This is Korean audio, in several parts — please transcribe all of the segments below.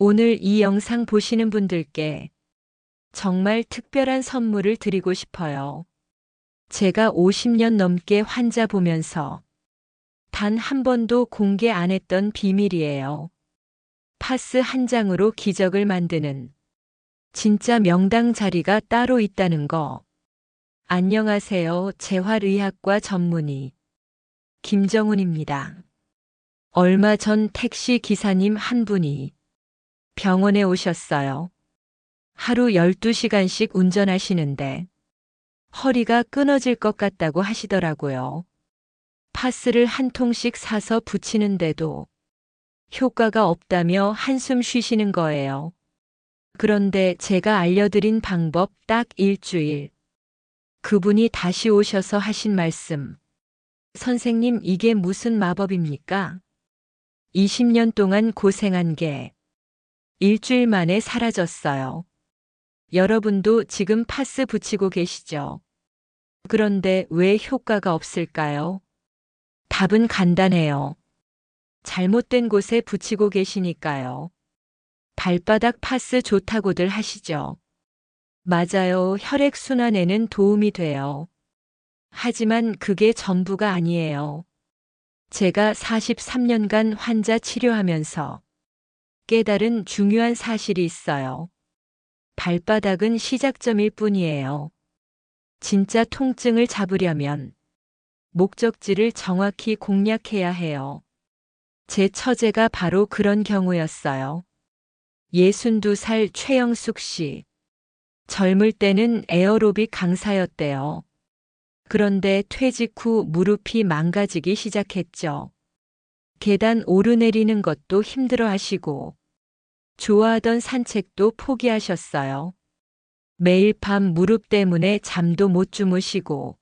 오늘 이 영상 보시는 분들께 정말 특별한 선물을 드리고 싶어요. 제가 50년 넘게 환자 보면서 단 한 번도 공개 안 했던 비밀이에요. 파스 한 장으로 기적을 만드는 진짜 명당 자리가 따로 있다는 거. 안녕하세요. 재활의학과 전문의 김정훈입니다. 얼마 전 택시 기사님 한 분이 병원에 오셨어요. 하루 12시간씩 운전하시는데 허리가 끊어질 것 같다고 하시더라고요. 파스를 한 통씩 사서 붙이는데도 효과가 없다며 한숨 쉬시는 거예요. 그런데 제가 알려드린 방법 딱 일주일. 그분이 다시 오셔서 하신 말씀. 선생님, 이게 무슨 마법입니까? 20년 동안 고생한 게 일주일 만에 사라졌어요. 여러분도 지금 파스 붙이고 계시죠? 그런데 왜 효과가 없을까요? 답은 간단해요. 잘못된 곳에 붙이고 계시니까요. 발바닥 파스 좋다고들 하시죠. 맞아요. 혈액순환에는 도움이 돼요. 하지만 그게 전부가 아니에요. 제가 43년간 환자 치료하면서 깨달은 중요한 사실이 있어요. 발바닥은 시작점일 뿐이에요. 진짜 통증을 잡으려면 목적지를 정확히 공략해야 해요. 제 처제가 바로 그런 경우였어요. 62살 최영숙 씨. 젊을 때는 에어로빅 강사였대요. 그런데 퇴직 후 무릎이 망가지기 시작했죠. 계단 오르내리는 것도 힘들어 하시고, 좋아하던 산책도 포기하셨어요. 매일 밤 무릎 때문에 잠도 못 주무시고,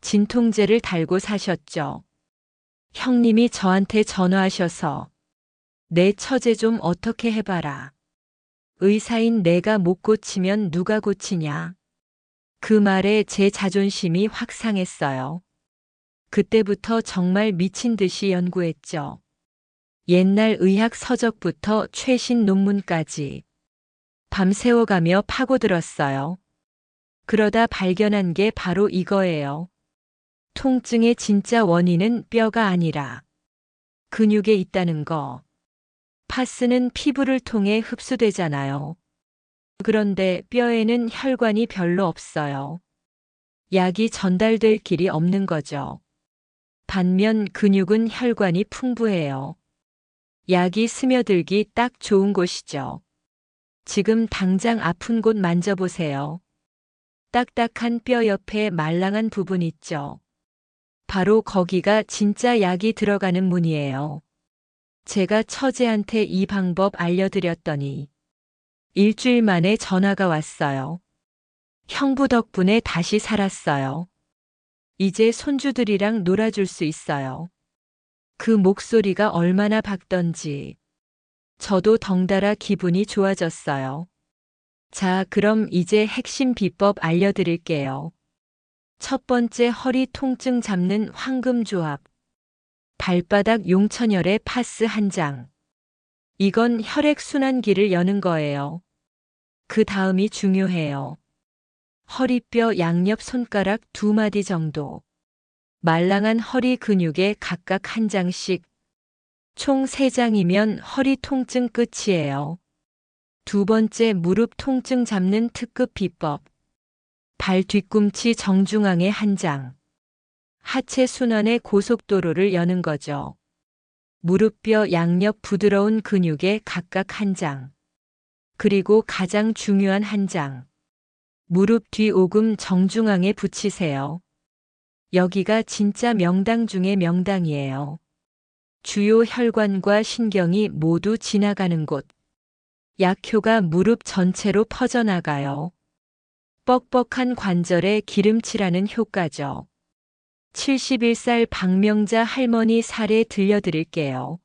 진통제를 달고 사셨죠. 형님이 저한테 전화하셔서, 내 처제 좀 어떻게 해봐라. 의사인 내가 못 고치면 누가 고치냐. 그 말에 제 자존심이 확 상했어요. 그때부터 정말 미친 듯이 연구했죠. 옛날 의학 서적부터 최신 논문까지 밤새워가며 파고들었어요. 그러다 발견한 게 바로 이거예요. 통증의 진짜 원인은 뼈가 아니라 근육에 있다는 거. 파스는 피부를 통해 흡수되잖아요. 그런데 뼈에는 혈관이 별로 없어요. 약이 전달될 길이 없는 거죠. 반면 근육은 혈관이 풍부해요. 약이 스며들기 딱 좋은 곳이죠. 지금 당장 아픈 곳 만져보세요. 딱딱한 뼈 옆에 말랑한 부분 있죠. 바로 거기가 진짜 약이 들어가는 문이에요. 제가 처제한테 이 방법 알려드렸더니 일주일 만에 전화가 왔어요. 형부 덕분에 다시 살았어요. 이제 손주들이랑 놀아줄 수 있어요. 그 목소리가 얼마나 밝던지 저도 덩달아 기분이 좋아졌어요. 자, 그럼 이제 핵심 비법 알려드릴게요. 첫 번째 허리 통증 잡는 황금 조합. 발바닥 용천열의 파스 한 장. 이건 혈액순환기를 여는 거예요. 그 다음이 중요해요. 허리뼈 양옆 손가락 두 마디 정도. 말랑한 허리 근육에 각각 한 장씩. 총 세 장이면 허리 통증 끝이에요. 두 번째 무릎 통증 잡는 특급 비법. 발 뒤꿈치 정중앙에 한 장. 하체 순환의 고속도로를 여는 거죠. 무릎뼈 양옆 부드러운 근육에 각각 한 장. 그리고 가장 중요한 한 장. 무릎 뒤 오금 정중앙에 붙이세요. 여기가 진짜 명당 중의 명당이에요. 주요 혈관과 신경이 모두 지나가는 곳. 약효가 무릎 전체로 퍼져나가요. 뻑뻑한 관절에 기름칠하는 효과죠. 71살 박명자 할머니 사례 들려드릴게요.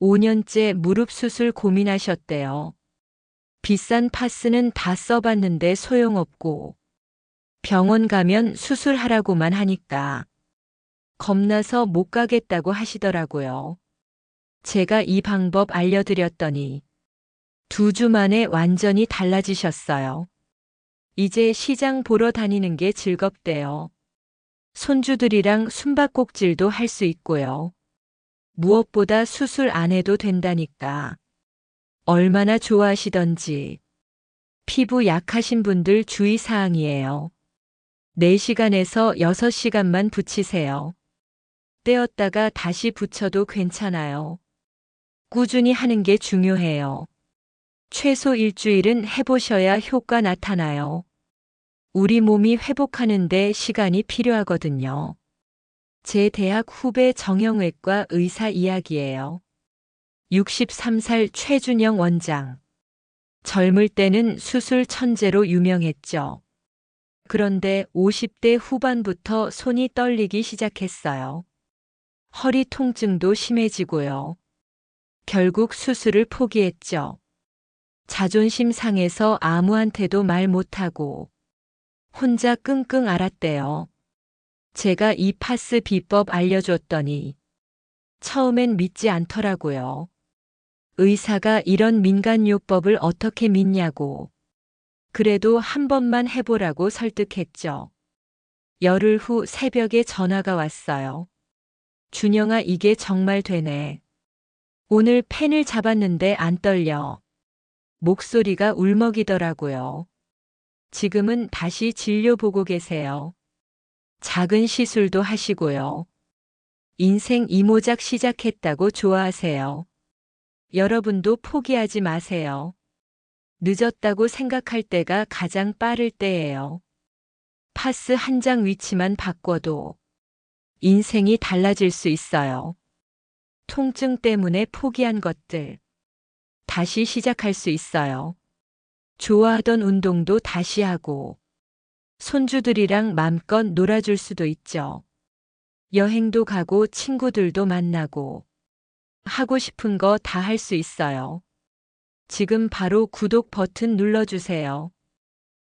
5년째 무릎 수술 고민하셨대요. 비싼 파스는 다 써봤는데 소용없고 병원 가면 수술하라고만 하니까 겁나서 못 가겠다고 하시더라고요. 제가 이 방법 알려드렸더니 두 주 만에 완전히 달라지셨어요. 이제 시장 보러 다니는 게 즐겁대요. 손주들이랑 숨바꼭질도 할 수 있고요. 무엇보다 수술 안 해도 된다니까. 얼마나 좋아하시던지. 피부 약하신 분들 주의사항이에요. 4시간에서 6시간만 붙이세요. 떼었다가 다시 붙여도 괜찮아요. 꾸준히 하는 게 중요해요. 최소 일주일은 해보셔야 효과 나타나요. 우리 몸이 회복하는데 시간이 필요하거든요. 제 대학 후배 정형외과 의사 이야기예요. 63살 최준영 원장. 젊을 때는 수술 천재로 유명했죠. 그런데 50대 후반부터 손이 떨리기 시작했어요. 허리 통증도 심해지고요. 결국 수술을 포기했죠. 자존심 상해서 아무한테도 말 못하고 혼자 끙끙 앓았대요. 제가 이 파스 비법 알려줬더니 처음엔 믿지 않더라고요. 의사가 이런 민간요법을 어떻게 믿냐고. 그래도 한 번만 해보라고 설득했죠. 열흘 후 새벽에 전화가 왔어요. 준영아 이게 정말 되네. 오늘 펜을 잡았는데 안 떨려. 목소리가 울먹이더라고요. 지금은 다시 진료 보고 계세요. 작은 시술도 하시고요. 인생 이모작 시작했다고 좋아하세요. 여러분도 포기하지 마세요. 늦었다고 생각할 때가 가장 빠를 때예요. 파스 한 장 위치만 바꿔도 인생이 달라질 수 있어요. 통증 때문에 포기한 것들 다시 시작할 수 있어요. 좋아하던 운동도 다시 하고 손주들이랑 맘껏 놀아줄 수도 있죠. 여행도 가고 친구들도 만나고 하고 싶은 거 다 할 수 있어요. 지금 바로 구독 버튼 눌러주세요.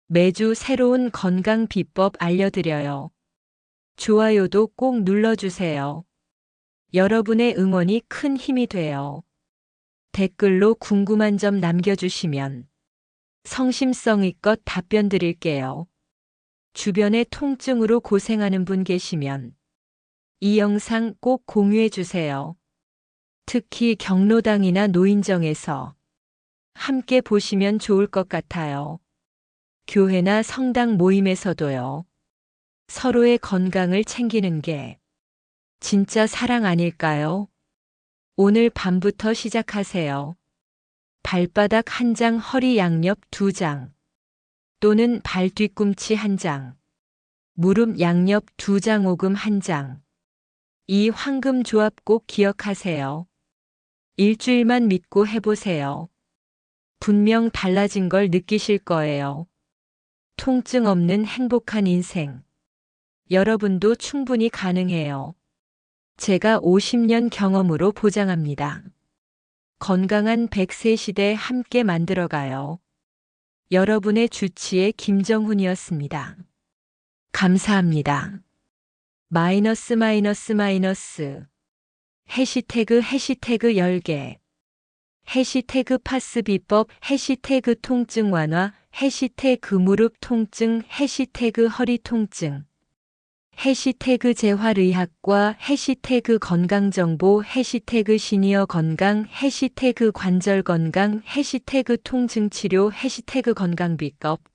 매주 새로운 건강 비법 알려드려요. 좋아요도 꼭 눌러주세요. 여러분의 응원이 큰 힘이 돼요. 댓글로 궁금한 점 남겨주시면 성심성의껏 답변 드릴게요. 주변에 통증으로 고생하는 분 계시면 이 영상 꼭 공유해 주세요. 특히 경로당이나 노인정에서 함께 보시면 좋을 것 같아요. 교회나 성당 모임에서도요. 서로의 건강을 챙기는 게 진짜 사랑 아닐까요? 오늘 밤부터 시작하세요. 발바닥 한 장, 허리 양옆 두 장, 또는 발 뒤꿈치 한 장, 무릎 양옆 두 장, 오금 한 장. 이 황금 조합 꼭 기억하세요. 일주일만 믿고 해보세요. 분명 달라진 걸 느끼실 거예요. 통증 없는 행복한 인생. 여러분도 충분히 가능해요. 제가 50년 경험으로 보장합니다. 건강한 100세 시대 함께 만들어가요. 여러분의 주치의 김정훈이었습니다. 감사합니다. 마이너스 마이너스 마이너스 해시태그 해시태그 10개. 해시태그 파스 비법 해시태그 통증 완화 해시태그 무릎 통증 해시태그 허리 통증. 해시태그 재활의학과 해시태그 건강정보 해시태그 시니어 건강 해시태그 관절 건강 해시태그 통증치료 해시태그 건강비법